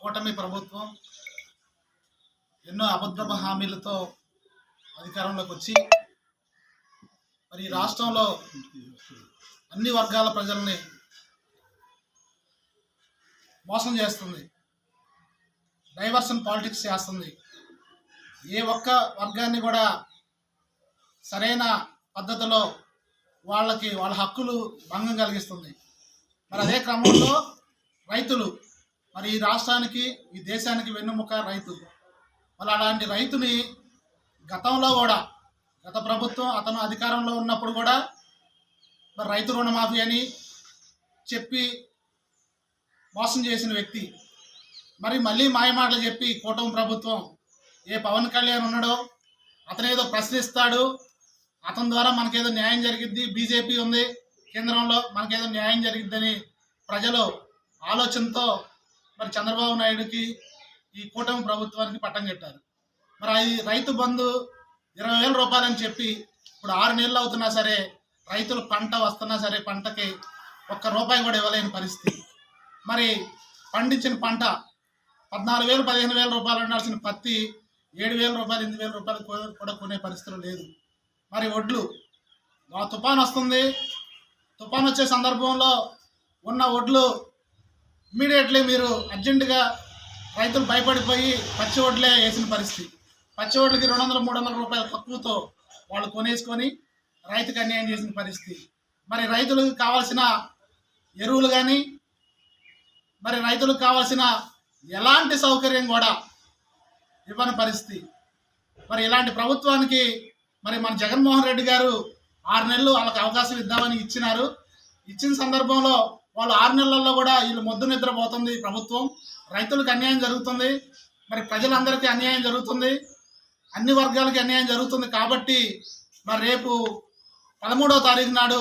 కూటమి ప్రభుత్వం ఎన్నో అబద్ధ హామీలతో అధికారంలోకి వచ్చి మరి ఈ రాష్ట్రంలో అన్ని వర్గాల ప్రజల్ని మోసం చేస్తుంది. డైవర్షన్ పాలిటిక్స్ చేస్తుంది. ఏ ఒక్క వర్గాన్ని కూడా సరైన పద్ధతిలో వాళ్ళకి వాళ్ళ హక్కులు భంగం కలిగిస్తుంది. మరి అదే క్రమంలో రైతులు మరి ఈ రాష్ట్రానికి ఈ దేశానికి వెన్నుముక రైతు. మరి అలాంటి రైతుని గతంలో కూడా గత ప్రభుత్వం అతను అధికారంలో ఉన్నప్పుడు కూడా మరి రైతు రుణమాఫీ అని చెప్పి మోసం చేసిన వ్యక్తి. మరి మళ్ళీ మాయమాటలు చెప్పి కూటమి ప్రభుత్వం ఏ పవన్ కళ్యాణ్ ఉన్నాడో అతను ఏదో ప్రశ్నిస్తాడు. అతని ద్వారా మనకేదో న్యాయం జరిగిద్ది బీజేపీ ఉంది కేంద్రంలో మనకేదో న్యాయం జరిగిద్దని ప్రజలు ఆలోచనతో మరి చంద్రబాబు నాయుడుకి ఈ కూటమి ప్రభుత్వానికి పట్టం కట్టారు. మరి అది రైతు బంధు ఇరవై వేల రూపాయలని చెప్పి ఇప్పుడు ఆరు నెలలు అవుతున్నా సరే రైతులు పంట వస్తున్నా సరే పంటకి ఒక్క రూపాయి కూడా ఇవ్వలేని పరిస్థితి. మరి పండించిన పంట పద్నాలుగు వేలు పదిహేను వేల రూపాయలు ఉండాల్సిన పత్తి ఏడు వేల రూపాయలు ఎనిమిది వేల రూపాయలు కూడా కొనే పరిస్థితులు లేదు. మరి వడ్లు తుఫాన్ వస్తుంది. తుఫాన్ వచ్చే సందర్భంలో ఉన్న వడ్లు ఇమీడియట్లీ మీరు అర్జెంటుగా రైతులు భయపడిపోయి పచ్చి ఓట్లే వేసిన పరిస్థితి. పచ్చి ఓట్లకి రెండు వందల మూడు వందల రూపాయల తక్కువతో వాళ్ళు కొనేసుకొని రైతుకు అన్యాయం చేసిన పరిస్థితి. మరి రైతులకు కావాల్సిన ఎరువులు కానీ మరి రైతులకు కావాల్సిన ఎలాంటి సౌకర్యం కూడా ఇవ్వని పరిస్థితి. మరి ఇలాంటి ప్రభుత్వానికి మరి మన జగన్మోహన్ రెడ్డి గారు ఆరు నెలలు వాళ్ళకి అవకాశం ఇద్దామని ఇచ్చినారు. ఇచ్చిన సందర్భంలో వాళ్ళు ఆరు నెలల్లో కూడా వీళ్ళు మొద్దు నిద్రపోతుంది ప్రభుత్వం. రైతులకు అన్యాయం జరుగుతుంది. మరి ప్రజలందరికీ అన్యాయం జరుగుతుంది. అన్ని వర్గాలకి అన్యాయం జరుగుతుంది కాబట్టి మరి రేపు పదమూడవ తారీఖు నాడు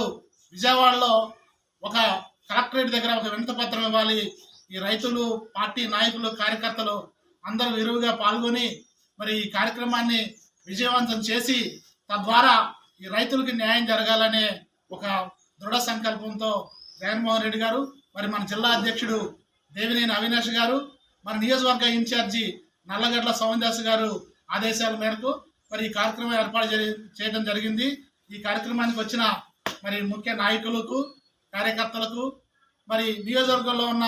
విజయవాడలో ఒక కలెక్టరేట్ దగ్గర ఒక వినత పత్రం ఇవ్వాలి. ఈ రైతులు పార్టీ నాయకులు కార్యకర్తలు అందరూ విరివిగా పాల్గొని మరి ఈ కార్యక్రమాన్ని విజయవంతం చేసి తద్వారా ఈ రైతులకి న్యాయం జరగాలనే ఒక దృఢ సంకల్పంతో జగన్మోహన్ రెడ్డి గారు మరి మన జిల్లా అధ్యక్షుడు దేవినేని అవినాష్ గారు మన నియోజకవర్గ ఇన్ఛార్జి నల్లగడ్ల సోమదాస్ గారు ఆదేశాల మేరకు మరి ఈ కార్యక్రమం ఏర్పాటు చేయడం జరిగింది. ఈ కార్యక్రమానికి వచ్చిన మరి ముఖ్య నాయకులకు కార్యకర్తలకు మరి నియోజకవర్గంలో ఉన్న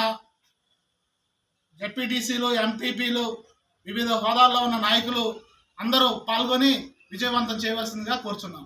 జడ్పీటీసీలు ఎంపీపీలు వివిధ హోదాల్లో ఉన్న నాయకులు అందరూ పాల్గొని విజయవంతం చేయవలసిందిగా కోరుచున్నాం.